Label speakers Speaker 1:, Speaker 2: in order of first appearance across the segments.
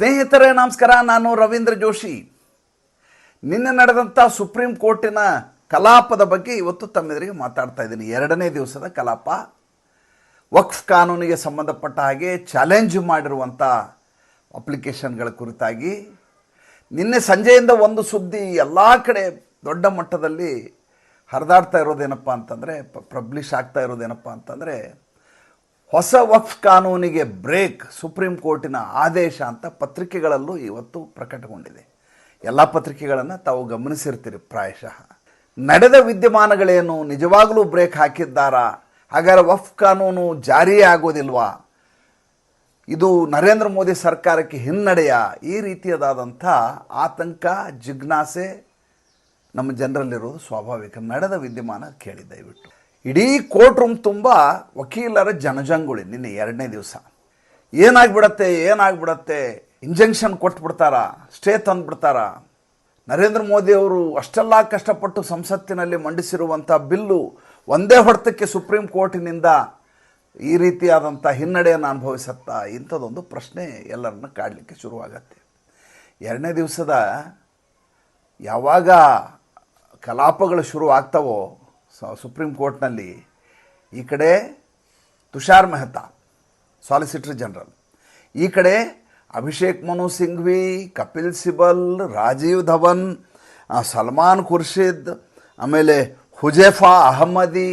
Speaker 1: ಸ್ನೇಹಿತರೇ, ನಮಸ್ಕಾರ. ನಾನು ರವೀಂದ್ರ ಜೋಶಿ. ನಿನ್ನೆ ನಡೆದಂಥ ಸುಪ್ರೀಂ ಕೋರ್ಟಿನ ಕಲಾಪದ ಬಗ್ಗೆ ಇವತ್ತು ತಮ್ಮೆದುರಿಗೆ ಮಾತಾಡ್ತಾ ಇದ್ದೀನಿ. ಎರಡನೇ ದಿವಸದ ಕಲಾಪ. ವಕ್ಫ್ ಕಾನೂನಿಗೆ ಸಂಬಂಧಪಟ್ಟ ಹಾಗೆ ಚಾಲೆಂಜ್ ಮಾಡಿರುವಂಥ ಅಪ್ಲಿಕೇಶನ್ಗಳ ಕುರಿತಾಗಿ. ನಿನ್ನೆ ಸಂಜೆಯಿಂದ ಒಂದು ಸುದ್ದಿ ಎಲ್ಲ ಕಡೆ ದೊಡ್ಡ ಮಟ್ಟದಲ್ಲಿ ಹರಿದಾಡ್ತಾ ಇರೋದೇನಪ್ಪ ಅಂತಂದರೆ ಪಬ್ಲಿಷ್ ಆಗ್ತಾ ಇರೋದೇನಪ್ಪ ಅಂತಂದರೆ ಹೊಸ ವಕ್ಫ್ ಕಾನೂನಿಗೆ ಬ್ರೇಕ್ ಸುಪ್ರೀಂ ಕೋರ್ಟಿನ ಆದೇಶ ಅಂತ ಪತ್ರಿಕೆಗಳಲ್ಲೂ ಇವತ್ತು ಪ್ರಕಟಗೊಂಡಿದೆ. ಎಲ್ಲ ಪತ್ರಿಕೆಗಳನ್ನು ತಾವು ಗಮನಿಸಿರ್ತೀರಿ ಪ್ರಾಯಶಃ. ನಡೆದ ವಿದ್ಯಮಾನಗಳೇನು ನಿಜವಾಗಲೂ ಬ್ರೇಕ್ ಹಾಕಿದ್ದಾರಾ? ಹಾಗಾದ್ರೆ ವಫ್ ಕಾನೂನು ಜಾರಿಯೇ ಆಗೋದಿಲ್ವಾ? ಇದು ನರೇಂದ್ರ ಮೋದಿ ಸರ್ಕಾರಕ್ಕೆ ಹಿನ್ನಡೆಯ? ಈ ರೀತಿಯದಾದಂಥ ಆತಂಕ, ಜಿಜ್ಞಾಸೆ ನಮ್ಮ ಜನರಲ್ಲಿರೋದು ಸ್ವಾಭಾವಿಕ. ನಡೆದ ವಿದ್ಯಮಾನ ಕೇಳಿ ದಯವಿಟ್ಟು. ಇಡೀ ಕೋರ್ಟ್ ರೂಮ್ ತುಂಬ ವಕೀಲರ ಜನಜಂಗುಳಿ ನಿನ್ನೆ ಎರಡನೇ ದಿವಸ. ಏನಾಗ್ಬಿಡತ್ತೆ ಏನಾಗ್ಬಿಡತ್ತೆ? ಇಂಜೆಕ್ಷನ್ ಕೊಟ್ಬಿಡ್ತಾರ? ಸ್ಟೇ ತಂದುಬಿಡ್ತಾರ? ನರೇಂದ್ರ ಮೋದಿ ಅವರು ಅಷ್ಟೆಲ್ಲ ಕಷ್ಟಪಟ್ಟು ಸಂಸತ್ತಿನಲ್ಲಿ ಮಂಡಿಸಿರುವಂಥ ಬಿಲ್ಲು ಒಂದೇ ಹೊಡೆತಕ್ಕೆ ಸುಪ್ರೀಂ ಕೋರ್ಟಿನಿಂದ ಈ ರೀತಿಯಾದಂಥ ಹಿನ್ನಡೆಯನ್ನು ಅನುಭವಿಸತ್ತಾ ಇಂಥದ್ದೊಂದು ಪ್ರಶ್ನೆ ಎಲ್ಲರನ್ನ ಕಾಡಲಿಕ್ಕೆ ಶುರುವಾಗತ್ತೆ. ಎರಡನೇ ದಿವಸದ ಯಾವಾಗ ಕಲಾಪಗಳು ಶುರು ಆಗ್ತಾವೋ ಸುಪ್ರೀಂ ಕೋರ್ಟ್ನಲ್ಲಿ ಈ ಕಡೆ ತುಷಾರ್ ಮೆಹ್ತಾ ಸಾಲಿಸಿಟರ್ ಜನರಲ್ ಈ ಕಡೆ ಅಭಿಷೇಕ್ ಮನು ಸಿಂಘ್ವಿ, ಕಪಿಲ್ ಸಿಬಲ್, ರಾಜೀವ್ ಧವನ್ ಸಲ್ಮಾನ್ ಖುರ್ಷಿದ್, ಆಮೇಲೆ ಹುಜೇಫಾ ಅಹಮದಿ,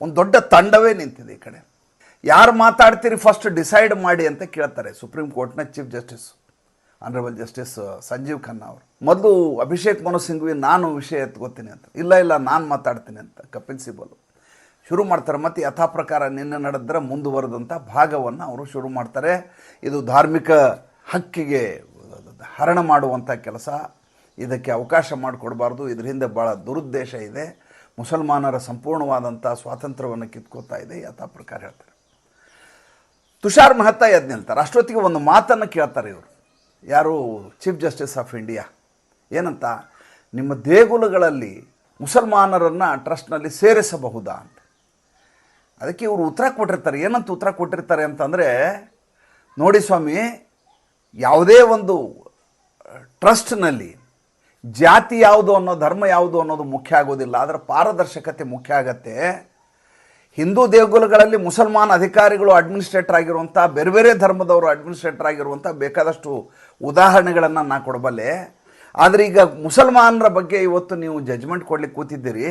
Speaker 1: ಒಂದು ದೊಡ್ಡ ತಂಡವೇ ನಿಂತಿದೆ ಈ ಕಡೆ. ಯಾರು ಮಾತಾಡ್ತೀರಿ ಫಸ್ಟ್ ಡಿಸೈಡ್ ಮಾಡಿ ಅಂತ ಕೇಳ್ತಾರೆ ಸುಪ್ರೀಂ ಕೋರ್ಟ್ನ chief justice honourable justice Sanjiv Khanna ಅವರು. ಮೊದಲು ಅಭಿಷೇಕ್ ಮನು ಸಿಂಘ್ವಿ, ನಾನು ವಿಷಯ ಎತ್ಕೋತೀನಿ ಅಂತ. ಇಲ್ಲ ಇಲ್ಲ, ನಾನು ಮಾತಾಡ್ತೀನಿ ಅಂತ ಕಪಿಲ್ ಸಿಬಲ್ ಶುರು ಮಾಡ್ತಾರೆ. ಮತ್ತು ಯಥಾ ಪ್ರಕಾರ ನಿನ್ನೆ ನಡೆದ್ರೆ ಮುಂದುವರೆದಂಥ ಭಾಗವನ್ನು ಅವರು ಶುರು ಮಾಡ್ತಾರೆ. ಇದು ಧಾರ್ಮಿಕ ಹಕ್ಕಿಗೆ ಹರಣ ಮಾಡುವಂಥ ಕೆಲಸ. ಇದಕ್ಕೆ ಅವಕಾಶ ಮಾಡಿಕೊಡಬಾರ್ದು. ಇದರಿಂದ ಹಿಂದೆ ಭಾಳ ದುರುದ್ದೇಶ ಇದೆ. ಮುಸಲ್ಮಾನರ ಸಂಪೂರ್ಣವಾದಂಥ ಸ್ವಾತಂತ್ರ್ಯವನ್ನು ಕಿತ್ಕೋತಾ ಇದೆ ಯಥಾ ಪ್ರಕಾರ ಹೇಳ್ತಾರೆ. ತುಷಾರ್ ಮೆಹ್ತಾ ಎದ್ದು ನಿಲ್ತಾರೆ. ಅಷ್ಟೊತ್ತಿಗೆ ಒಂದು ಮಾತನ್ನು ಕೇಳ್ತಾರೆ ಇವರು. ಯಾರು ಚೀಫ್ ಜಸ್ಟಿಸ್ ಆಫ್ ಇಂಡಿಯಾ? ಏನಂತ, ನಿಮ್ಮ ದೇಗುಲಗಳಲ್ಲಿ ಮುಸಲ್ಮಾನರನ್ನು ಟ್ರಸ್ಟ್ನಲ್ಲಿ ಸೇರಿಸಬಹುದಾ ಅಂತ. ಅದಕ್ಕೆ ಇವರು ಉತ್ತರ ಕೊಟ್ಟಿರ್ತಾರೆ. ಏನಂತ ಉತ್ತರ ಕೊಟ್ಟಿರ್ತಾರೆ ಅಂತಂದರೆ, ನೋಡಿ ಸ್ವಾಮಿ, ಯಾವುದೇ ಒಂದು ಟ್ರಸ್ಟ್ನಲ್ಲಿ ಜಾತಿ ಯಾವುದು ಅನ್ನೋ ಧರ್ಮ ಯಾವುದು ಅನ್ನೋದು ಮುಖ್ಯ ಆಗೋದಿಲ್ಲ. ಅದರ ಪಾರದರ್ಶಕತೆ ಮುಖ್ಯ ಆಗತ್ತೆ. ಹಿಂದೂ ದೇಗುಲಗಳಲ್ಲಿ ಮುಸಲ್ಮಾನ್ ಅಧಿಕಾರಿಗಳು ಅಡ್ಮಿನಿಸ್ಟ್ರೇಟರ್ ಆಗಿರುವಂಥ ಬೇರೆ ಬೇರೆ ಧರ್ಮದವರು ಅಡ್ಮಿನಿಸ್ಟ್ರೇಟರ್ ಆಗಿರುವಂಥ ಬೇಕಾದಷ್ಟು ಉದಾಹರಣೆಗಳನ್ನು ನಾ ಕೊಡಬಲ್ಲೆ ಆದರೆ ಈಗ ಮುಸಲ್ಮಾನರ ಬಗ್ಗೆ ಇವತ್ತು ನೀವು ಜಜ್ಮೆಂಟ್ ಕೊಡ್ಲಿಕ್ಕೆ ಕೂತಿದ್ದೀರಿ.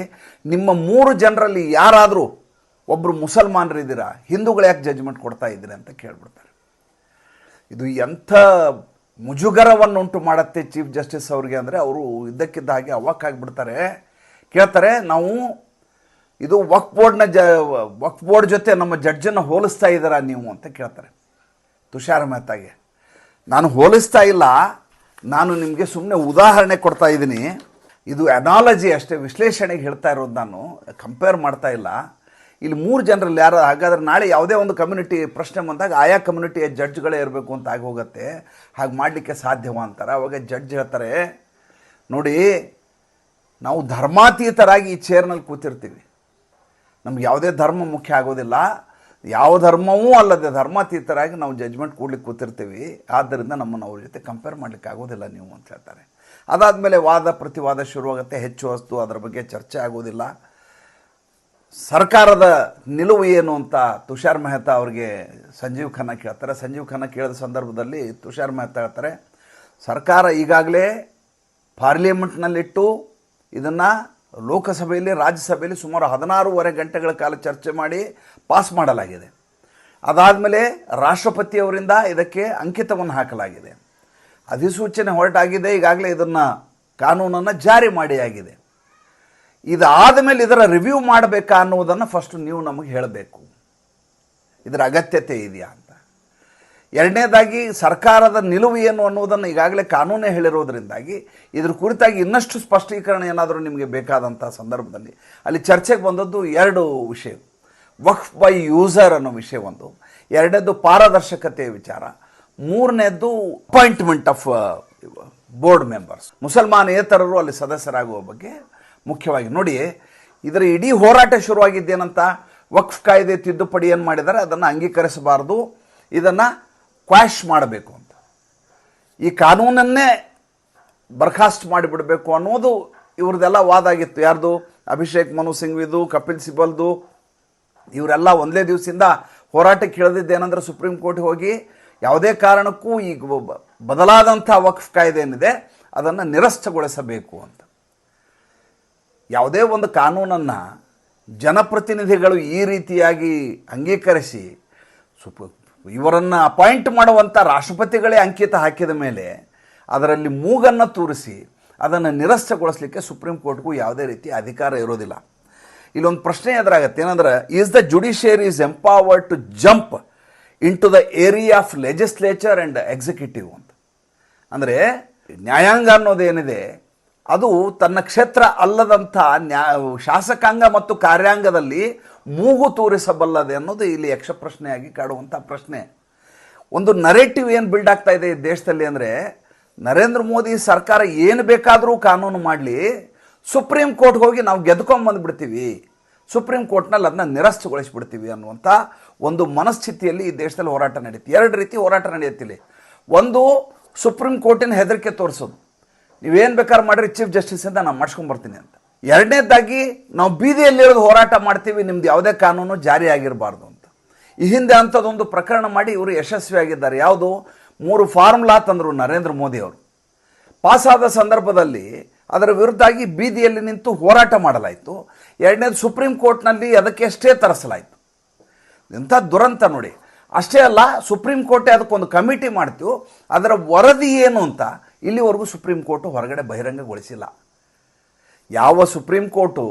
Speaker 1: ನಿಮ್ಮ ಮೂರು ಜನರಲ್ಲಿ ಯಾರಾದರೂ ಒಬ್ಬರು ಮುಸಲ್ಮಾನರಿದ್ದೀರಾ? ಹಿಂದೂಗಳು ಯಾಕೆ ಜಜ್ಮೆಂಟ್ ಕೊಡ್ತಾ ಇದ್ದೀರಿ ಅಂತ ಕೇಳ್ಬಿಡ್ತಾರೆ. ಇದು ಎಂಥ ಮುಜುಗರವನ್ನುಂಟು ಮಾಡುತ್ತೆ ಚೀಫ್ ಜಸ್ಟಿಸ್ ಅವ್ರಿಗೆ ಅಂದರೆ ಅವರು ಇದ್ದಕ್ಕಿದ್ದ ಹಾಗೆ ಅವಾಕ್ಕಾಗಿಬಿಡ್ತಾರೆ ಕೇಳ್ತಾರೆ, ನಾವು ಇದು ವಕ್ ಬೋರ್ಡ್ನ ಜ ವಕ್ ಬೋರ್ಡ್ ಜೊತೆ ನಮ್ಮ ಜಡ್ಜನ್ನು ಹೋಲಿಸ್ತಾ ಇದ್ದೀರಾ ನೀವು? ಅಂತ ಕೇಳ್ತಾರೆ. ತುಷಾರ್ ಮೆಹ್ತಾಗೆ. ನಾನು ಹೋಲಿಸ್ತಾ ಇಲ್ಲ. ನಾನು ನಿಮಗೆ ಸುಮ್ಮನೆ ಉದಾಹರಣೆ ಕೊಡ್ತಾ ಇದ್ದೀನಿ. ಇದು ಅನಾಲಜಿ ಅಷ್ಟೇ, ವಿಶ್ಲೇಷಣೆಗೆ ಹೇಳ್ತಾ ಇರೋದು ನಾನು ಕಂಪೇರ್ ಮಾಡ್ತಾ ಇಲ್ಲ. ಇಲ್ಲಿ ಮೂರು ಜನರಲ್ಲಿ ಯಾರು, ಹಾಗಾದ್ರೆ ನಾಳೆ ಯಾವುದೇ ಒಂದು ಕಮ್ಯುನಿಟಿ ಪ್ರಶ್ನೆ ಬಂದಾಗ ಆಯಾ ಕಮ್ಯುನಿಟಿಯ ಜಡ್ಜ್ಗಳೇ ಇರಬೇಕು ಅಂತ ಆಗಿ ಹೋಗುತ್ತೆ. ಹಾಗೆ ಮಾಡಲಿಕ್ಕೆ ಸಾಧ್ಯವ ಅಂತಾರೆ. ಅವಾಗ ಜಡ್ಜ್ ಹೇಳ್ತಾರೆ, ನೋಡಿ, ನಾವು ಧರ್ಮಾತೀತರಾಗಿ ಈ ಚೇರ್ನಲ್ಲಿ ಕೂತಿರ್ತೀವಿ. ನಮ್ಗೆ ಯಾವುದೇ ಧರ್ಮ ಮುಖ್ಯ ಆಗೋದಿಲ್ಲ. ಯಾವ ಧರ್ಮವೂ ಅಲ್ಲದೆ ಧರ್ಮಾತೀತರಾಗಿ ನಾವು ಜಜ್ಮೆಂಟ್ ಕೊಡ್ಲಿಕ್ಕೆ ಕೂತಿರ್ತೀವಿ. ಆದ್ದರಿಂದ ನಮ್ಮನ್ನು ಅವ್ರ ಜೊತೆ ಕಂಪೇರ್ ಮಾಡಲಿಕ್ಕೆ ಆಗೋದಿಲ್ಲ ನೀವು ಅಂತ ಹೇಳ್ತಾರೆ. ಅದಾದಮೇಲೆ ವಾದ ಪ್ರತಿವಾದ ಶುರುವಾಗುತ್ತೆ. ಹೆಚ್ಚು ವಸ್ತು ಅದರ ಬಗ್ಗೆ ಚರ್ಚೆ ಆಗೋದಿಲ್ಲ. ಸರ್ಕಾರದ ನಿಲುವು ಏನು ಅಂತ ತುಷಾರ್ ಮೆಹ್ತಾ ಅವ್ರಿಗೆ ಸಂಜೀವ್ ಖನ್ನಾ ಕೇಳ್ತಾರೆ. ಸಂಜೀವ್ ಖನ್ನಾ ಕೇಳಿದ ಸಂದರ್ಭದಲ್ಲಿ ತುಷಾರ್ ಮೆಹ್ತಾ ಹೇಳ್ತಾರೆ, ಸರ್ಕಾರ ಈಗಾಗಲೇ ಪಾರ್ಲಿಮೆಂಟ್ನಲ್ಲಿಟ್ಟು ಇದನ್ನು ಲೋಕಸಭೆಯಲ್ಲಿ, ರಾಜ್ಯಸಭೆಯಲ್ಲಿ ಸುಮಾರು ಹದಿನಾರೂವರೆ ಗಂಟೆಗಳ ಕಾಲ ಚರ್ಚೆ ಮಾಡಿ ಪಾಸ್ ಮಾಡಲಾಗಿದೆ. ಅದಾದಮೇಲೆ ರಾಷ್ಟ್ರಪತಿಯವರಿಂದ ಇದಕ್ಕೆ ಅಂಕಿತವನ್ನು ಹಾಕಲಾಗಿದೆ. ಅಧಿಸೂಚನೆ ಹೊರಟಾಗಿದೆ, ಈಗಾಗಲೇ ಇದನ್ನು ಕಾನೂನನ್ನು ಜಾರಿ ಮಾಡಿ ಆಗಿದೆ. ಇದಾದ ಮೇಲೆ ಇದರ ರಿವ್ಯೂ ಮಾಡಬೇಕಾ ಅನ್ನುವುದನ್ನು ಫಸ್ಟ್ ನೀವು ನಮಗೆ ಹೇಳಬೇಕು. ಇದರ ಅಗತ್ಯತೆ ಇದೆಯಾ ಎರಡನೇದಾಗಿ ಸರ್ಕಾರದ ನಿಲುವು ಏನು ಅನ್ನುವುದನ್ನು ಈಗಾಗಲೇ ಕಾನೂನೇ ಹೇಳಿರೋದ್ರಿಂದಾಗಿ ಇದ್ರ ಕುರಿತಾಗಿ ಇನ್ನಷ್ಟು ಸ್ಪಷ್ಟೀಕರಣ ಏನಾದರೂ ನಿಮಗೆ ಬೇಕಾದಂಥ ಸಂದರ್ಭದಲ್ಲಿ ಅಲ್ಲಿ ಚರ್ಚೆಗೆ ಬಂದದ್ದು ಎರಡು ವಿಷಯ ವಕ್ಫ್ ಬೈ ಯೂಸರ್ ಅನ್ನೋ ವಿಷಯ ಒಂದು. ಎರಡನೇದು ಪಾರದರ್ಶಕತೆಯ ವಿಚಾರ. ಮೂರನೇದ್ದು ಅಪಾಯಿಂಟ್ಮೆಂಟ್ ಆಫ್ ಬೋರ್ಡ್ ಮೆಂಬರ್ಸ್. ಮುಸಲ್ಮಾನೇತರರು ಅಲ್ಲಿ ಸದಸ್ಯರಾಗುವ ಬಗ್ಗೆ ಮುಖ್ಯವಾಗಿ ನೋಡಿ ಇದರ ಇಡೀ ಹೋರಾಟ ಶುರುವಾಗಿದ್ದೇನಂತ ವಕ್ಫ್ ಕಾಯ್ದೆ ತಿದ್ದುಪಡಿ ಏನು ಮಾಡಿದ್ದಾರೆ, ಅದನ್ನು ಅಂಗೀಕರಿಸಬಾರ್ದು. ಇದನ್ನು ಕ್ವಾಶ್ ಮಾಡಬೇಕು ಅಂತ. ಈ ಕಾನೂನನ್ನೇ ಬರ್ಖಾಸ್ತ್ ಮಾಡಿಬಿಡಬೇಕು ಅನ್ನೋದು ಇವ್ರದ್ದೆಲ್ಲ ವಾದ ಆಗಿತ್ತು. ಯಾರ್ದು? ಅಭಿಷೇಕ್ ಮನು ಸಿಂಘ್ವಿದು ಕಪಿಲ್ ಸಿಬಲ್ದು, ಇವರೆಲ್ಲ ಒಂದೇ ದಿವಸದಿಂದ ಹೋರಾಟಕ್ಕೆ ಇಳಿದಿದ್ದೇನೆಂದ್ರೆ ಸುಪ್ರೀಂ ಕೋರ್ಟ್ ಹೋಗಿ ಯಾವುದೇ ಕಾರಣಕ್ಕೂ ಈಗ ಬದಲಾದಂಥ ವಕ್ಫ್ ಕಾಯ್ದೆ ಏನಿದೆ, ಅದನ್ನು ನಿರಸ್ತಗೊಳಿಸಬೇಕು ಅಂತ. ಯಾವುದೇ ಒಂದು ಕಾನೂನನ್ನು ಜನಪ್ರತಿನಿಧಿಗಳು ಈ ರೀತಿಯಾಗಿ ಅಂಗೀಕರಿಸಿ, ಸುಪ್ ಇವರನ್ನು ಅಪಾಯಿಂಟ್ ಮಾಡುವಂಥ ರಾಷ್ಟ್ರಪತಿಗಳೇ ಅಂಕಿತ ಹಾಕಿದ ಮೇಲೆ ಅದರಲ್ಲಿ ಮೂಗನ್ನು ತೂರಿಸಿ ಅದನ್ನು ನಿರಸ್ತಗೊಳಿಸಲಿಕ್ಕೆ ಸುಪ್ರೀಂ ಕೋರ್ಟ್ಗೂ ಯಾವುದೇ ರೀತಿ ಅಧಿಕಾರ ಇರೋದಿಲ್ಲ. ಇಲ್ಲೊಂದು ಪ್ರಶ್ನೆ ಎದುರಾಗತ್ತೆ, ಏನಂದ್ರೆ is the judiciary is empowered to jump into the area of legislature and executive ಅಂತ. ಅಂದರೆ, ನ್ಯಾಯಾಂಗ ಅನ್ನೋದೇನಿದೆ, ಅದು ತನ್ನ ಕ್ಷೇತ್ರ ಅಲ್ಲದಂಥ ನ್ಯಾ ಶಾಸಕಾಂಗ ಮತ್ತು ಕಾರ್ಯಾಂಗದಲ್ಲಿ ಮೂಗು ತೂರಿಸಬಲ್ಲದೆ ಅನ್ನೋದು ಇಲ್ಲಿ ಯಕ್ಷಪ್ರಶ್ನೆಯಾಗಿ ಕಾಡುವಂಥ ಪ್ರಶ್ನೆ. ಒಂದು ನರೇಟಿವ್ ಏನು ಬಿಲ್ಡ್ ಆಗ್ತಾ ಇದೆ ಈ ದೇಶದಲ್ಲಿ ಅಂದರೆ, ನರೇಂದ್ರ ಮೋದಿ ಸರ್ಕಾರ ಏನು ಬೇಕಾದರೂ ಕಾನೂನು ಮಾಡಲಿ, ಸುಪ್ರೀಂ ಕೋರ್ಟ್ಗೆ ಹೋಗಿ ನಾವು ಗೆದ್ಕೊಂಬಂದ್ಬಿಡ್ತೀವಿ ಸುಪ್ರೀಂ ಕೋರ್ಟ್ನಲ್ಲಿ ಅದನ್ನ ನಿರಸ್ತಗೊಳಿಸ್ಬಿಡ್ತೀವಿ ಅನ್ನುವಂಥ ಒಂದು ಮನಸ್ಥಿತಿಯಲ್ಲಿ ಈ ದೇಶದಲ್ಲಿ ಹೋರಾಟ ನಡೀತಿ. ಎರಡು ರೀತಿ ಹೋರಾಟ ನಡೆಯುತ್ತಿಲ್ಲಿ ಒಂದು, ಸುಪ್ರೀಂ ಕೋರ್ಟಿನ ಹೆದರಿಕೆ ತೋರಿಸೋದು. ನೀವೇನು ಬೇಕಾದ್ರೆ ಮಾಡಿರಿ, ಚೀಫ್ ಜಸ್ಟಿಸಿಂದ ನಾನು ಮಾಡ್ಸ್ಕೊಂಬರ್ತೀನಿ ಅಂತ. ಎರಡನೇದಾಗಿ ನಾವು ಬೀದಿಯಲ್ಲಿರೋದು ಹೋರಾಟ ಮಾಡ್ತೀವಿ, ನಿಮ್ದು ಯಾವುದೇ ಕಾನೂನು ಜಾರಿ ಆಗಿರಬಾರ್ದು ಅಂತ. ಈ ಹಿಂದೆ ಅಂಥದ್ದೊಂದು ಪ್ರಕರಣ ಮಾಡಿ ಇವರು ಯಶಸ್ವಿಯಾಗಿದ್ದಾರೆ ಯಾವುದು? ಮೂರು ಫಾರ್ಮುಲಾ ತಂದರು ನರೇಂದ್ರ ಮೋದಿ ಅವರು. ಪಾಸಾದ ಸಂದರ್ಭದಲ್ಲಿ ಅದರ ವಿರುದ್ಧಾಗಿ ಬೀದಿಯಲ್ಲಿ ನಿಂತು ಹೋರಾಟ ಮಾಡಲಾಯಿತು. ಎರಡನೇದು ಸುಪ್ರೀಂ ಕೋರ್ಟ್ನಲ್ಲಿ ಅದಕ್ಕೆ ಅಷ್ಟೇ ತರಿಸಲಾಯಿತು. ಇಂಥ ದುರಂತ ನೋಡಿ. ಅಷ್ಟೇ ಅಲ್ಲ, ಸುಪ್ರೀಂ ಕೋರ್ಟೇ ಅದಕ್ಕೊಂದು ಕಮಿಟಿ ಮಾಡ್ತೀವಿ ಅದರ ವರದಿ ಏನು ಅಂತ ಇಲ್ಲಿವರೆಗೂ ಸುಪ್ರೀಂ ಕೋರ್ಟ್ ಹೊರಗಡೆ ಬಹಿರಂಗಗೊಳಿಸಿಲ್ಲ. ಯಾವ ಸುಪ್ರೀಂ ಕೋರ್ಟು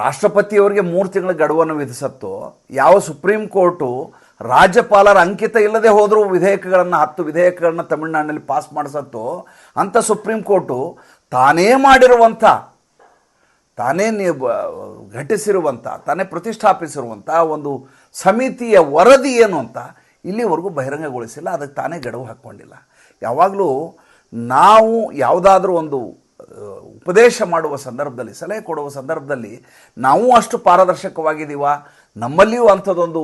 Speaker 1: ರಾಷ್ಟ್ರಪತಿಯವರಿಗೆ ಮೂರು ತಿಂಗಳ ಗಡುವನ್ನು ವಿಧಿಸತ್ತೋ, ಯಾವ ಸುಪ್ರೀಂ ಕೋರ್ಟು ರಾಜ್ಯಪಾಲರ ಅಂಕಿತ ಇಲ್ಲದೆ ಹೋದರೂ ವಿಧೇಯಕಗಳನ್ನು, ಹತ್ತು ವಿಧೇಯಕಗಳನ್ನು ತಮಿಳುನಾಡಿನಲ್ಲಿ ಪಾಸ್ ಮಾಡಿಸತ್ತೋ ಅಂಥ ಸುಪ್ರೀಂ ಕೋರ್ಟು ತಾನೇ ಮಾಡಿರುವಂಥ, ತಾನೇ ಘಟಿಸಿರುವಂಥ, ತಾನೇ ಪ್ರತಿಷ್ಠಾಪಿಸಿರುವಂಥ ಒಂದು ಸಮಿತಿಯ ವರದಿ ಏನು ಅಂತ ಇಲ್ಲಿವರೆಗೂ ಬಹಿರಂಗಗೊಳಿಸಿಲ್ಲ, ಅದಕ್ಕೆ ತಾನೇ ಗಡುವು ಹಾಕ್ಕೊಂಡಿಲ್ಲ. ಯಾವಾಗಲೂ ನಾವು ಯಾವುದಾದ್ರೂ ಒಂದು ಉಪದೇಶ ಮಾಡುವ ಸಂದರ್ಭದಲ್ಲಿ, ಸಲಹೆ ಕೊಡುವ ಸಂದರ್ಭದಲ್ಲಿ ನಾವು ಅಷ್ಟು ಪಾರದರ್ಶಕವಾಗಿದ್ದೀವ? ನಮ್ಮಲ್ಲಿಯೂ ಅಂಥದ್ದೊಂದು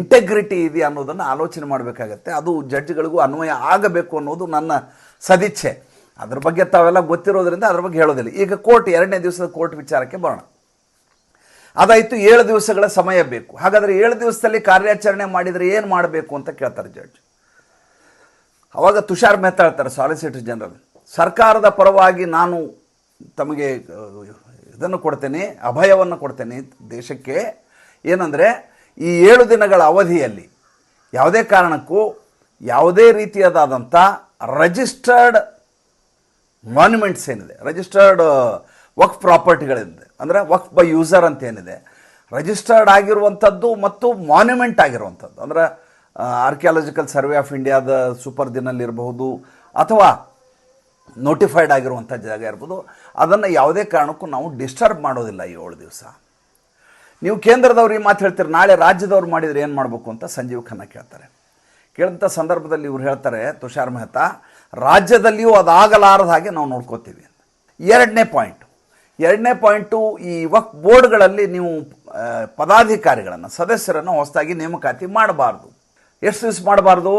Speaker 1: ಇಂಟೆಗ್ರಿಟಿ ಇದೆಯಾ ಅನ್ನೋದನ್ನು ಆಲೋಚನೆ ಮಾಡಬೇಕಾಗತ್ತೆ. ಅದು ಜಡ್ಜ್ಗಳಿಗೂ ಅನ್ವಯ ಆಗಬೇಕು ಅನ್ನೋದು ನನ್ನ ಸದಿಚ್ಛೆ. ಅದ್ರ ಬಗ್ಗೆ ತಾವೆಲ್ಲ ಗೊತ್ತಿರೋದ್ರಿಂದ ಅದ್ರ ಬಗ್ಗೆ ಹೇಳೋದಿಲ್ಲ. ಈಗ ಕೋರ್ಟ್, ಎರಡನೇ ದಿವಸದ ಕೋರ್ಟ್ ವಿಚಾರಕ್ಕೆ ಬರೋಣ. ಅದಾಯಿತು, ಏಳು ದಿವಸಗಳ ಸಮಯ ಬೇಕು. ಹಾಗಾದರೆ ಏಳು ದಿವಸದಲ್ಲಿ ಕಾರ್ಯಾಚರಣೆ ಮಾಡಿದರೆ ಏನು ಮಾಡಬೇಕು ಅಂತ ಕೇಳ್ತಾರೆ ಜಡ್ಜ್ ಅವಾಗ ತುಷಾರ್ ಮೆಹ್ತಾ ಹೇಳ್ತಾರೆ ಸಾಲಿಸಿಟರ್ ಜನರಲ್ ಸರ್ಕಾರದ ಪರವಾಗಿ ನಾನು ತಮಗೆ ಇದನ್ನು ಕೊಡ್ತೇನೆ, ಅಭಯವನ್ನು ಕೊಡ್ತೇನೆ ದೇಶಕ್ಕೆ. ಏನಂದರೆ, ಈ ಏಳು ದಿನಗಳ ಅವಧಿಯಲ್ಲಿ ಯಾವುದೇ ಕಾರಣಕ್ಕೂ ಯಾವುದೇ ರೀತಿಯಾದಂಥ ರಿಜಿಸ್ಟರ್ಡ್ ಮಾನ್ಯುಮೆಂಟ್ಸ್ ಏನಿದೆ ರಿಜಿಸ್ಟರ್ಡ್ ವಕ್ಫ್ ಪ್ರಾಪರ್ಟಿಗಳಿದೆ ಅಂದರೆ ವಕ್ಫ್ ಬೈ ಯೂಸರ್ ಅಂತ ಏನಿದೆ ರಿಜಿಸ್ಟರ್ಡ್ ಆಗಿರುವಂಥದ್ದು ಮತ್ತು ಮಾನ್ಯುಮೆಂಟ್ ಆಗಿರುವಂಥದ್ದು. ಅಂದರೆ ಆರ್ಕಿಯಾಲಜಿಕಲ್ ಸರ್ವೆ ಆಫ್ ಇಂಡಿಯಾದ ಸೂಪರ್ ದಿನಲ್ಲಿರಬಹುದು ಅಥವಾ ನೋಟಿಫೈಡ್ ಆಗಿರುವಂಥ ಜಾಗ ಇರ್ಬೋದು. ಅದನ್ನು ಯಾವುದೇ ಕಾರಣಕ್ಕೂ ನಾವು ಡಿಸ್ಟರ್ಬ್ ಮಾಡೋದಿಲ್ಲ ಏಳು ದಿವಸ. ನೀವು ಕೇಂದ್ರದವ್ರು ಈ ಮಾತು ಹೇಳ್ತೀರಿ, ನಾಳೆ ರಾಜ್ಯದವ್ರು ಮಾಡಿದರೆ ಏನು ಮಾಡಬೇಕು ಅಂತ ಸಂಜೀವ್ ಖನ್ನಾ ಕೇಳ್ತಾರೆ. ಕೇಳಿದಂಥ ಸಂದರ್ಭದಲ್ಲಿ ಇವ್ರು ಹೇಳ್ತಾರೆ, ತುಷಾರ್ ಮೆಹ್ತಾ, ರಾಜ್ಯದಲ್ಲಿಯೂ ಅದಾಗಲಾರದ ಹಾಗೆ ನಾವು ನೋಡ್ಕೋತೀವಿ ಎರಡನೇ ಪಾಯಿಂಟು ಎರಡನೇ ಪಾಯಿಂಟು ಈ ವಕ್ ಬೋರ್ಡ್ಗಳಲ್ಲಿ ನೀವು ಪದಾಧಿಕಾರಿಗಳನ್ನು, ಸದಸ್ಯರನ್ನು ಹೊಸದಾಗಿ ನೇಮಕಾತಿ ಮಾಡಬಾರ್ದು. ಎಷ್ಟು ದಿವಸ ಮಾಡಬಾರ್ದು?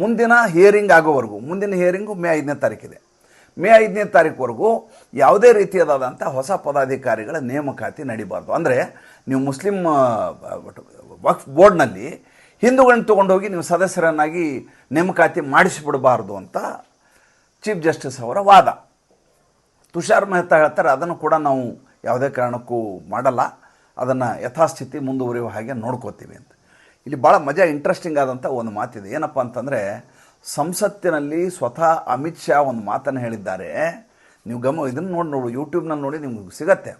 Speaker 1: ಮುಂದಿನ ಹಿಯರಿಂಗ್ ಆಗೋವರೆಗೂ, ಮುಂದಿನ ಹಿಯರಿಂಗು ಮೇ ಐದನೇ ತಾರೀಕಿದೆ. ಮೇ ಐದನೇ ತಾರೀಕುವರೆಗೂ ಯಾವುದೇ ರೀತಿಯಾದಂಥ ಹೊಸ ಪದಾಧಿಕಾರಿಗಳ ನೇಮಕಾತಿ ನಡಿಬಾರ್ದು. ಅಂದರೆ ನೀವು ಮುಸ್ಲಿಂ ವಕ್ಫ್ ಬೋರ್ಡ್ನಲ್ಲಿ ಹಿಂದೂಗಳನ್ನ ತೊಗೊಂಡೋಗಿ ನೀವು ಸದಸ್ಯರನ್ನಾಗಿ ನೇಮಕಾತಿ ಮಾಡಿಸಿಬಿಡಬಾರ್ದು ಅಂತ ಚೀಫ್ ಜಸ್ಟಿಸ್ ಅವರ ವಾದ. ತುಷಾರ್ ಮೆಹ್ತಾ ಹೇಳ್ತಾರೆ, ಅದನ್ನು ಕೂಡ ನಾವು ಯಾವುದೇ ಕಾರಣಕ್ಕೂ ಮಾಡಲ್ಲ. ಅದನ್ನು ಯಥಾಸ್ಥಿತಿ ಮುಂದುವರಿಯುವ ಹಾಗೆ ನೋಡ್ಕೋತೀವಿ ಅಂತ. ಇಲ್ಲಿ ಭಾಳ ಮಜಾ ಇಂಟ್ರೆಸ್ಟಿಂಗ್ ಆದಂಥ ಒಂದು ಮಾತಿದೆ. ಏನಪ್ಪ ಅಂತಂದರೆ, ಸಂಸತ್ತಿನಲ್ಲಿ ಸ್ವತಃ ಅಮಿತ್ ಶಾ ಒಂದು ಮಾತನ್ನು ಹೇಳಿದ್ದಾರೆ. ನೀವು ಗಮ ಇದನ್ನು ನೋಡಿ ನೋಡು ಯೂಟ್ಯೂಬ್ನಲ್ಲಿ ನೋಡಿ ನಿಮ್ಗೆ ಸಿಗತ್ತೆ.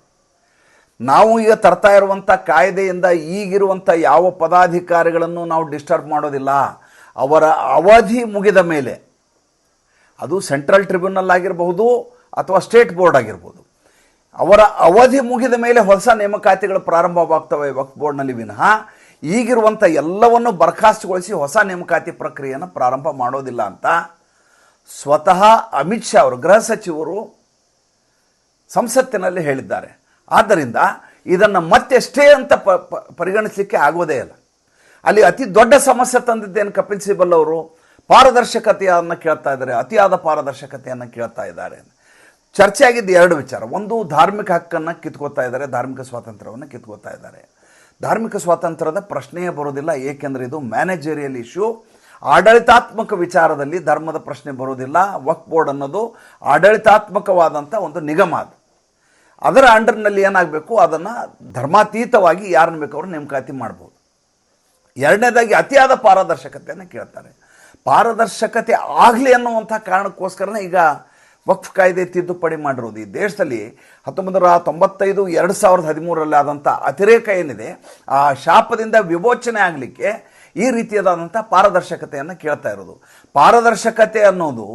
Speaker 1: ನಾವು ಈಗ ತರ್ತಾ ಇರುವಂಥ ಕಾಯ್ದೆಯಿಂದ ಈಗಿರುವಂಥ ಯಾವ ಪದಾಧಿಕಾರಿಗಳನ್ನು ನಾವು ಡಿಸ್ಟರ್ಬ್ ಮಾಡೋದಿಲ್ಲ. ಅವರ ಅವಧಿ ಮುಗಿದ ಮೇಲೆ, ಅದು ಸೆಂಟ್ರಲ್ ಟ್ರಿಬ್ಯುನಲ್ ಆಗಿರಬಹುದು ಅಥವಾ ಸ್ಟೇಟ್ ಬೋರ್ಡ್ ಆಗಿರ್ಬೋದು. ಅವರ ಅವಧಿ ಮುಗಿದ ಮೇಲೆ ಹೊಸ ನೇಮಕಾತಿಗಳು ಪ್ರಾರಂಭವಾಗ್ತವೆ ವಕ್ಫ್ ಬೋರ್ಡ್ನಲ್ಲಿ ವಿನಃ. ಈಗಿರುವಂಥ ಎಲ್ಲವನ್ನು ಬರ್ಖಾಸ್ತುಗೊಳಿಸಿ ಹೊಸ ನೇಮಕಾತಿ ಪ್ರಕ್ರಿಯೆಯನ್ನು ಪ್ರಾರಂಭ ಮಾಡೋದಿಲ್ಲ ಅಂತ ಸ್ವತಃ ಅಮಿತ್ ಶಾ ಅವರು, ಗೃಹ ಸಚಿವರು ಸಂಸತ್ತಿನಲ್ಲಿ ಹೇಳಿದ್ದಾರೆ. ಆದ್ದರಿಂದ ಇದನ್ನು ಮತ್ತೆ ಸ್ಟೇ ಅಂತ ಪ ಪರಿಗಣಿಸಲಿಕ್ಕೆ ಆಗೋದೇ ಇಲ್ಲ. ಅಲ್ಲಿ ಅತಿ ದೊಡ್ಡ ಸಮಸ್ಯೆ ತಂದಿದ್ದೇನು ಕಪಿಲ್ ಸಿಬಲ್ ಅವರು? ಪಾರದರ್ಶಕತೆಯನ್ನು ಕೇಳ್ತಾ ಇದ್ದಾರೆ, ಅತಿಯಾದ ಪಾರದರ್ಶಕತೆಯನ್ನು ಕೇಳ್ತಾ ಇದ್ದಾರೆ. ಚರ್ಚೆ ಎರಡು ವಿಚಾರ. ಒಂದು, ಧಾರ್ಮಿಕ ಹಕ್ಕನ್ನು ಕಿತ್ಕೋತಾ ಇದ್ದಾರೆ, ಧಾರ್ಮಿಕ ಸ್ವಾತಂತ್ರ್ಯವನ್ನು ಕಿತ್ಕೋತಾ ಇದ್ದಾರೆ. ಧಾರ್ಮಿಕ ಸ್ವಾತಂತ್ರ್ಯದ ಪ್ರಶ್ನೆಯೇ ಬರೋದಿಲ್ಲ, ಏಕೆಂದರೆ ಇದು ಮ್ಯಾನೇಜರಿಯಲ್ ಇಶ್ಯೂ. ಆಡಳಿತಾತ್ಮಕ ವಿಚಾರದಲ್ಲಿ ಧರ್ಮದ ಪ್ರಶ್ನೆ ಬರೋದಿಲ್ಲ. ವಕ್ ಬೋರ್ಡ್ ಅನ್ನೋದು ಆಡಳಿತಾತ್ಮಕವಾದಂಥ ಒಂದು ನಿಗಮ ಅದು. ಅದರ ಅಂಡರ್ನಲ್ಲಿ ಏನಾಗಬೇಕು, ಅದನ್ನು ಧರ್ಮಾತೀತವಾಗಿ ಯಾರನ್ನ ಬೇಕವ್ರು ನೇಮಕಾತಿ ಮಾಡ್ಬೋದು. ಎರಡನೇದಾಗಿ ಅತಿಯಾದ ಪಾರದರ್ಶಕತೆಯನ್ನು ಕೇಳ್ತಾರೆ. ಪಾರದರ್ಶಕತೆ ಆಗಲಿ ಅನ್ನುವಂಥ ಕಾರಣಕ್ಕೋಸ್ಕರನೇ ಈಗ ವಕ್ಫ್ ಕಾಯ್ದೆ ತಿದ್ದುಪಡಿ ಮಾಡಿರೋದು. ಈ ದೇಶದಲ್ಲಿ ಹತ್ತೊಂಬತ್ತು ನೂರ ತೊಂಬತ್ತೈದು, ಎರಡು ಸಾವಿರದ ಹದಿಮೂರರಲ್ಲಿ ಆದಂಥ ಅತಿರೇಕ ಏನಿದೆ, ಆ ಶಾಪದಿಂದ ವಿಮೋಚನೆ ಆಗಲಿಕ್ಕೆ ಈ ರೀತಿಯಾದಂಥ ಪಾರದರ್ಶಕತೆಯನ್ನು ಕೇಳ್ತಾ ಇರೋದು. ಪಾರದರ್ಶಕತೆ ಅನ್ನೋದು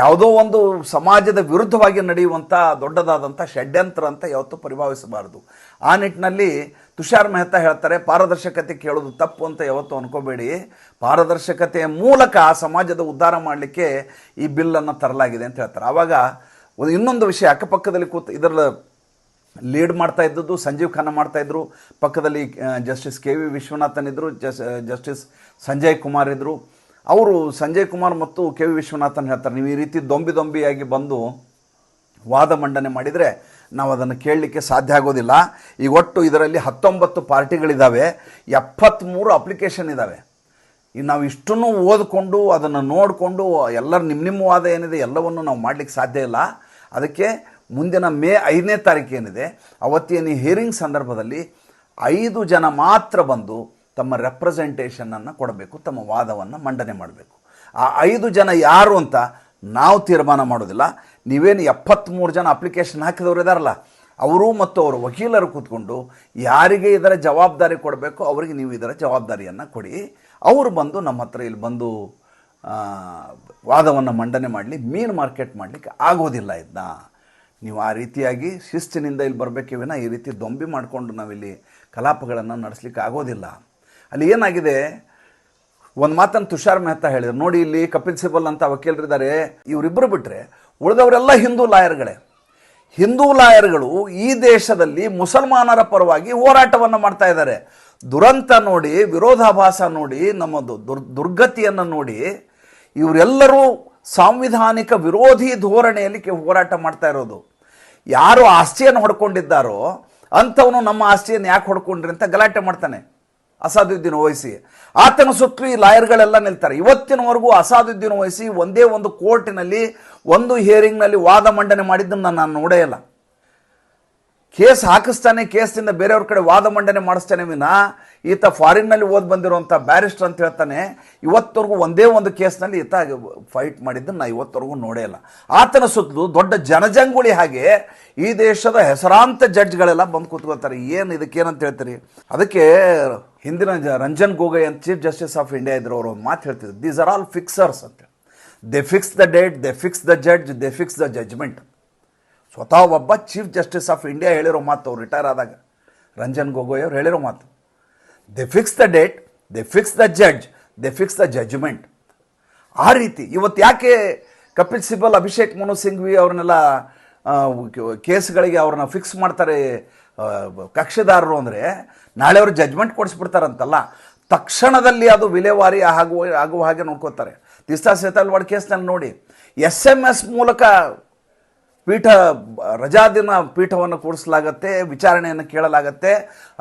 Speaker 1: ಯಾವುದೋ ಒಂದು ಸಮಾಜದ ವಿರುದ್ಧವಾಗಿ ನಡೆಯುವಂಥ ದೊಡ್ಡದಾದಂಥ ಷಡ್ಯಂತ್ರ ಅಂತ ಯಾವತ್ತೂ ಪರಿಭಾವಿಸಬಾರದು. ಆ ನಿಟ್ಟಿನಲ್ಲಿ ತುಷಾರ್ ಮೆಹ್ತಾ ಹೇಳ್ತಾರೆ, ಪಾರದರ್ಶಕತೆ ಕೇಳೋದು ತಪ್ಪು ಅಂತ ಯಾವತ್ತೂ ಅನ್ಕೋಬೇಡಿ. ಪಾರದರ್ಶಕತೆಯ ಮೂಲಕ ಆ ಸಮಾಜದ ಉದ್ಧಾರ ಮಾಡಲಿಕ್ಕೆ ಈ ಬಿಲ್ಲನ್ನು ತರಲಾಗಿದೆ ಅಂತ ಹೇಳ್ತಾರೆ. ಆವಾಗ ಒಂದು ಇನ್ನೊಂದು ವಿಷಯ, ಅಕ್ಕಪಕ್ಕದಲ್ಲಿ ಕೂತ್ ಇದರ ಲೀಡ್ ಮಾಡ್ತಾ ಇದ್ದದ್ದು ಸಂಜೀವ್ ಖನ್ನಾ ಮಾಡ್ತಾ ಇದ್ರು. ಪಕ್ಕದಲ್ಲಿ ಜಸ್ಟಿಸ್ ಕೆ ವಿ ವಿಶ್ವನಾಥನ್ ಇದ್ದರು ಜಸ್ ಜಸ್ಟಿಸ್ ಸಂಜಯ್ ಕುಮಾರ್ ಇದ್ದರು ಅವರು ಸಂಜಯ್ ಕುಮಾರ್ ಮತ್ತು ಕೆ ವಿ ವಿಶ್ವನಾಥನ್ ಹೇಳ್ತಾರೆ, ನೀವು ಈ ರೀತಿ ದೊಂಬಿ ದೊಂಬಿಯಾಗಿ ಬಂದು ವಾದ ಮಂಡನೆ ಮಾಡಿದರೆ ನಾವು ಅದನ್ನು ಕೇಳಲಿಕ್ಕೆ ಸಾಧ್ಯ ಆಗೋದಿಲ್ಲ. ಈಗ ಒಟ್ಟು ಇದರಲ್ಲಿ ಹತ್ತೊಂಬತ್ತು ಪಾರ್ಟಿಗಳಿದ್ದಾವೆ ಎಪ್ಪತ್ತ್ಮೂರು ಅಪ್ಲಿಕೇಶನ್ ಇದ್ದಾವೆ ಈಗ ನಾವು ಇಷ್ಟನ್ನು ಓದಿಕೊಂಡು, ಅದನ್ನು ನೋಡಿಕೊಂಡು, ಎಲ್ಲರ ನಿಮ್ಮ ನಿಮ್ಮ ವಾದ ಏನಿದೆ ಎಲ್ಲವನ್ನು ನಾವು ಮಾಡಲಿಕ್ಕೆ ಸಾಧ್ಯ ಇಲ್ಲ. ಅದಕ್ಕೆ ಮುಂದಿನ ಮೇ ಐದನೇ ತಾರೀಕು ಏನಿದೆ, ಅವತ್ತಿನ ಹಿಯರಿಂಗ್ ಸಂದರ್ಭದಲ್ಲಿ ಐದು ಜನ ಮಾತ್ರ ಬಂದು ತಮ್ಮ ರೆಪ್ರೆಸೆಂಟೇಷನನ್ನು ಕೊಡಬೇಕು, ತಮ್ಮ ವಾದವನ್ನು ಮಂಡನೆ ಮಾಡಬೇಕು. ಆ ಐದು ಜನ ಯಾರು ಅಂತ ನಾವು ತೀರ್ಮಾನ ಮಾಡೋದಿಲ್ಲ. ನೀವೇನು ಎಪ್ಪತ್ತ್ಮೂರು ಜನ ಅಪ್ಲಿಕೇಶನ್ ಹಾಕಿದವರು ಇದಾರಲ್ಲ, ಅವರು ಮತ್ತು ಅವರ ವಕೀಲರು ಕೂತ್ಕೊಂಡು ಯಾರಿಗೆ ಇದರ ಜವಾಬ್ದಾರಿ ಕೊಡಬೇಕು ಅವರಿಗೆ ನೀವು ಇದರ ಜವಾಬ್ದಾರಿಯನ್ನು ಕೊಡಿ. ಅವರು ಬಂದು ನಮ್ಮ ಹತ್ರ ಇಲ್ಲಿ ಬಂದು ವಾದವನ್ನು ಮಂಡನೆ ಮಾಡಲಿ, ಮೀನು ಮಾರ್ಕೆಟ್ ಮಾಡಲಿಕ್ಕೆ ಆಗೋದಿಲ್ಲ ಇದನ್ನ ನೀವು ಆ ರೀತಿಯಾಗಿ ಶಿಸ್ತಿನಿಂದ ಇಲ್ಲಿ ಬರಬೇಕೇ ವಿನ ಈ ರೀತಿ ದೊಂಬಿ ಮಾಡಿಕೊಂಡು ನಾವಿಲ್ಲಿ ಕಲಾಪಗಳನ್ನು ನಡೆಸಲಿಕ್ಕೆ ಆಗೋದಿಲ್ಲ. ಅಲ್ಲಿ ಏನಾಗಿದೆ? ಒಂದು ಮಾತನ್ನು ತುಷಾರ್ ಮೆಹ್ತಾ ಹೇಳಿದ್ರು. ನೋಡಿ ಇಲ್ಲಿ ಕಪಿಲ್ ಸಿಬಲ್ ಅಂತ ವಕೀಲರಿದ್ದಾರೆ. ಇವರಿಬ್ಬರು ಬಿಟ್ಟರೆ ಉಳಿದವರೆಲ್ಲ ಹಿಂದೂ ಲಾಯರ್ಗಳೇ. ಹಿಂದೂ ಲಾಯರ್ಗಳು ಈ ದೇಶದಲ್ಲಿ ಮುಸಲ್ಮಾನರ ಪರವಾಗಿ ಹೋರಾಟವನ್ನು ಮಾಡ್ತಾ ಇದ್ದಾರೆ. ದುರಂತ ನೋಡಿ, ವಿರೋಧಾಭಾಸ ನೋಡಿ, ನಮ್ಮದು ದುರ್, ದುರ್ಗತಿಯನ್ನು ನೋಡಿ, ಇವರೆಲ್ಲರೂ ಸಾಂವಿಧಾನಿಕ ವಿರೋಧಿ ಧೋರಣೆಯಲ್ಲಿ ಹೋರಾಟ ಮಾಡ್ತಾ ಇರೋದು. ಯಾರು ಆಸ್ತಿಯನ್ನು ಹೊಡ್ಕೊಂಡಿದ್ದಾರೋ, ಅಂಥವನು ನಮ್ಮ ಆಸ್ತಿಯನ್ನು ಯಾಕೆ ಹೊಡ್ಕೊಂಡ್ರಿ ಅಂತ ಗಲಾಟೆ ಮಾಡ್ತಾನೆ. ಅಸಾದುದ್ದೀನ್ ಓವೈಸಿ. ಆತನ ಸುತ್ತಲೂ ಈ ಲಾಯರ್ಗಳೆಲ್ಲ ನಿಲ್ತಾರೆ. ಇವತ್ತಿನವರೆಗೂ ಅಸಾದುದ್ದೀನ್ ಓವೈಸಿ ಒಂದೇ ಒಂದು ಕೋರ್ಟಿನಲ್ಲಿ, ಒಂದು ಹಿಯರಿಂಗ್ನಲ್ಲಿ ವಾದ ಮಂಡನೆ ಮಾಡಿದ್ದನ್ನು ನಾನು ನೋಡೇ ಇಲ್ಲ. ಕೇಸ್ ಹಾಕಿಸ್ತಾನೆ, ಕೇಸ್ನಿಂದ ಬೇರೆಯವ್ರ ಕಡೆ ವಾದ ಮಂಡನೆ ಮಾಡಿಸ್ತಾನೆ ವಿನ, ಈತ ಫಾರಿನ್ನಲ್ಲಿ ಓದ್ ಬಂದಿರುವಂಥ ಬ್ಯಾರಿಸ್ಟರ್ ಅಂತ ಹೇಳ್ತಾನೆ, ಇವತ್ತವರೆಗೂ ಒಂದೇ ಒಂದು ಕೇಸ್ನಲ್ಲಿ ಈತ ಫೈಟ್ ಮಾಡಿದ್ದನ್ನು ನಾ ಇವತ್ತವರೆಗೂ ನೋಡೇ ಇಲ್ಲ. ಆತನ ಸುತ್ತಲೂ ದೊಡ್ಡ ಜನಜಂಗುಳಿ ಹಾಗೆ ಈ ದೇಶದ ಹೆಸರಾಂತ ಜಡ್ಜ್ಗಳೆಲ್ಲ ಬಂದು ಕೂತ್ಕೊಳ್ತಾರೆ. ಏನು ಇದಕ್ಕೇನಂತ ಹೇಳ್ತೀರಿ? ಅದಕ್ಕೆ ಹಿಂದಿನ ರಂಜನ್ ಗೊಗೊಯ್ ಅಂತ ಚೀಫ್ ಜಸ್ಟಿಸ್ ಆಫ್ ಇಂಡಿಯಾ ಇದ್ರು, ಅವರು ಒಂದು ಮಾತು ಹೇಳ್ತಿದ್ರು. ದೀಸ್ ಆರ್ ಆಲ್ ಫಿಕ್ಸರ್ಸ್ ಅಂತ. They fix the date they fix the judge they fix the judgement ಸ್ವತಃ ಒಬ್ಬ ಚೀಫ್ ಜಸ್ಟಿಸ್ ಆಫ್ ಇಂಡಿಯಾ ಹೇಳಿರೋ ಮಾತು, ಅವ್ರು ರಿಟೈರ್ ಆದಾಗ. ರಂಜನ್ ಗೊಗೊಯ್ ಅವ್ರು ಹೇಳಿರೋ ಮಾತು. They fix the date they fix the judge they fix the judgement ಆ ರೀತಿ, ಇವತ್ತು ಯಾಕೆ ಕಪಿಲ್ ಸಿಬಲ್, ಅಭಿಷೇಕ್ ಮನು ಸಿಂಘ್ವಿ ಅವ್ರನ್ನೆಲ್ಲ ಕೇಸ್ಗಳಿಗೆ ಅವ್ರನ್ನ ಫಿಕ್ಸ್ ಮಾಡ್ತಾರೆ ಕಕ್ಷಿದಾರರು ಅಂದರೆ, ನಾಳೆ ಅವರು ಜಜ್ಮೆಂಟ್ ಕೊಡಿಸ್ಬಿಡ್ತಾರಂತಲ್ಲ, ತಕ್ಷಣದಲ್ಲಿ ಅದು ವಿಲೇವಾರಿ ಆಗುವ ಆಗುವ ಹಾಗೆ ನೋಡ್ಕೋತಾರೆ. ತಿಸ್ತಾ ಸೇತಲ್ವಾಡ್ ಕೇಸ್ನಲ್ಲಿ ನೋಡಿ ಎಸ್ ಎಂ ಎಸ್ ಮೂಲಕ ಪೀಠ, ರಜಾದಿನ ಪೀಠವನ್ನು ಕೂಡಿಸಲಾಗತ್ತೆ, ವಿಚಾರಣೆಯನ್ನು ಕೇಳಲಾಗತ್ತೆ.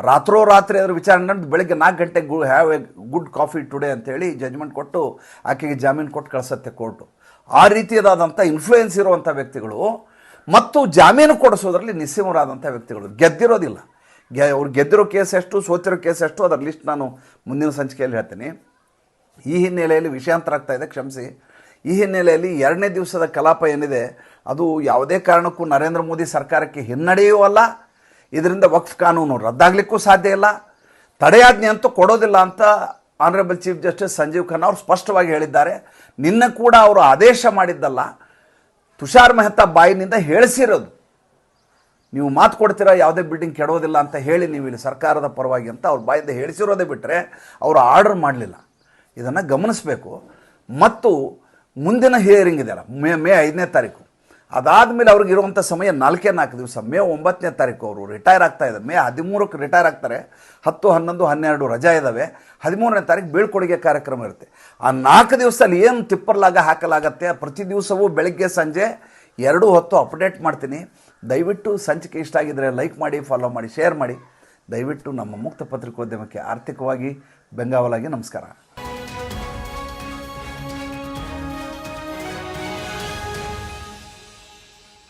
Speaker 1: ರಾತ್ರೋರಾತ್ರಿ ಅದರ ವಿಚಾರಣೆ ನಡೆದು ಬೆಳಗ್ಗೆ ನಾಲ್ಕು ಗಂಟೆಗೆ ಗು have a good coffee today ಅಂತೇಳಿ ಜಜ್ಮೆಂಟ್ ಕೊಟ್ಟು ಆಕೆಗೆ ಜಾಮೀನು ಕೊಟ್ಟು ಕಳಿಸತ್ತೆ ಕೋರ್ಟು. ಆ ರೀತಿಯದಾದಂಥ ಇನ್ಫ್ಲೂಯೆನ್ಸ್ ಇರುವಂಥ ವ್ಯಕ್ತಿಗಳು ಮತ್ತು ಜಾಮೀನು ಕೊಡಿಸೋದ್ರಲ್ಲಿ ನಿಸ್ಸೀಮರಾದಂಥ ವ್ಯಕ್ತಿಗಳು. ಗೆದ್ದಿರೋದಿಲ್ಲ. ಗೆ ಅವ್ರು ಗೆದ್ದಿರೋ ಕೇಸ್ ಎಷ್ಟು, ಸೋತಿರೋ ಕೇಸ್ ಎಷ್ಟು ಅದರ ಲಿಸ್ಟ್ ನಾನು ಮುಂದಿನ ಸಂಚಿಕೆಯಲ್ಲಿ ಹೇಳ್ತೀನಿ. ಈ ಹಿನ್ನೆಲೆಯಲ್ಲಿ ವಿಷಯಾಂತರ ಆಗ್ತಾಯಿದೆ ಕ್ಷಮಿಸಿ. ಈ ಹಿನ್ನೆಲೆಯಲ್ಲಿ ಎರಡನೇ ದಿವಸದ ಕಲಾಪ ಏನಿದೆ, ಅದು ಯಾವುದೇ ಕಾರಣಕ್ಕೂ ನರೇಂದ್ರ ಮೋದಿ ಸರ್ಕಾರಕ್ಕೆ ಹಿನ್ನಡೆಯೂ ಅಲ್ಲ, ಇದರಿಂದ ವಕ್ಫ್ ಕಾನೂನು ರದ್ದಾಗಲಿಕ್ಕೂ ಸಾಧ್ಯ ಇಲ್ಲ, ತಡೆಯಾಜ್ಞೆ ಅಂತೂ ಕೊಡೋದಿಲ್ಲ ಅಂತ honourable chief justice Sanjiv Khanna ಅವರು ಸ್ಪಷ್ಟವಾಗಿ ಹೇಳಿದ್ದಾರೆ. ನಿನ್ನೆ ಕೂಡ ಅವರು ಆದೇಶ ಮಾಡಿದ್ದಲ್ಲ, ತುಷಾರ್ ಮೆಹ್ತಾ ಬಾಯಿನಿಂದ ಹೇಳಿಸಿರೋದು. ನೀವು ಮಾತು ಕೊಡ್ತೀರಾ, ಯಾವುದೇ ಬಿಲ್ಡಿಂಗ್ ಕೆಡೋದಿಲ್ಲ ಅಂತ ಹೇಳಿ ನೀವು ಇಲ್ಲಿ ಸರ್ಕಾರದ ಪರವಾಗಿ ಅಂತ ಅವ್ರ ಬಾಯಿಂದ ಹೇಳಿಸಿರೋದೇ ಬಿಟ್ಟರೆ ಅವರು ಆರ್ಡರ್ ಮಾಡಲಿಲ್ಲ. ಇದನ್ನು ಗಮನಿಸಬೇಕು. ಮತ್ತು ಮುಂದಿನ ಹಿಯರಿಂಗ್ ಇದೆಯಲ್ಲ ಮೇ ಮೇ ಐದನೇ ತಾರೀಕು. ಅದಾದಮೇಲೆ ಅವ್ರಿಗೆ ಇರುವಂಥ ಸಮಯ ನಾಲ್ಕೇ ನಾಲ್ಕು ದಿವಸ. ಮೇ ಒಂಬತ್ತನೇ ತಾರೀಕು ಅವರು ರಿಟೈರ್ ಆಗ್ತಾ ಇದ್ದಾರೆ. ಮೇ ಹದಿಮೂರಕ್ಕೆ ರಿಟೈರ್ ಆಗ್ತಾರೆ. ಹತ್ತು, ಹನ್ನೊಂದು, ಹನ್ನೆರಡು ರಜಾ ಇದ್ದಾವೆ ಹದಿಮೂರನೇ ತಾರೀಕು ಬೀಳ್ಕೊಡುಗೆ ಕಾರ್ಯಕ್ರಮ ಇರುತ್ತೆ. ಆ ನಾಲ್ಕು ದಿವಸದಲ್ಲಿ ಏನು ತಿಪ್ಪರ್ಲಾಗ ಹಾಕಲಾಗತ್ತೆ? ಪ್ರತಿ ದಿವಸವೂ ಬೆಳಗ್ಗೆ, ಸಂಜೆ ಎರಡು ಹೊತ್ತು ಅಪ್ಡೇಟ್ ಮಾಡ್ತೀನಿ. ದಯವಿಟ್ಟು ಸಂಚಿಕೆ ಇಷ್ಟ ಆಗಿದ್ದರೆ ಲೈಕ್ ಮಾಡಿ ಫಾಲೋ ಮಾಡಿ ಶೇರ್ ಮಾಡಿ. ದಯವಿಟ್ಟು ನಮ್ಮ ಮುಕ್ತ ಪತ್ರಿಕೋದ್ಯಮಕ್ಕೆ ಆರ್ಥಿಕವಾಗಿ ಬೆಂಗಾವಲಾಗಿ ನಮಸ್ಕಾರ.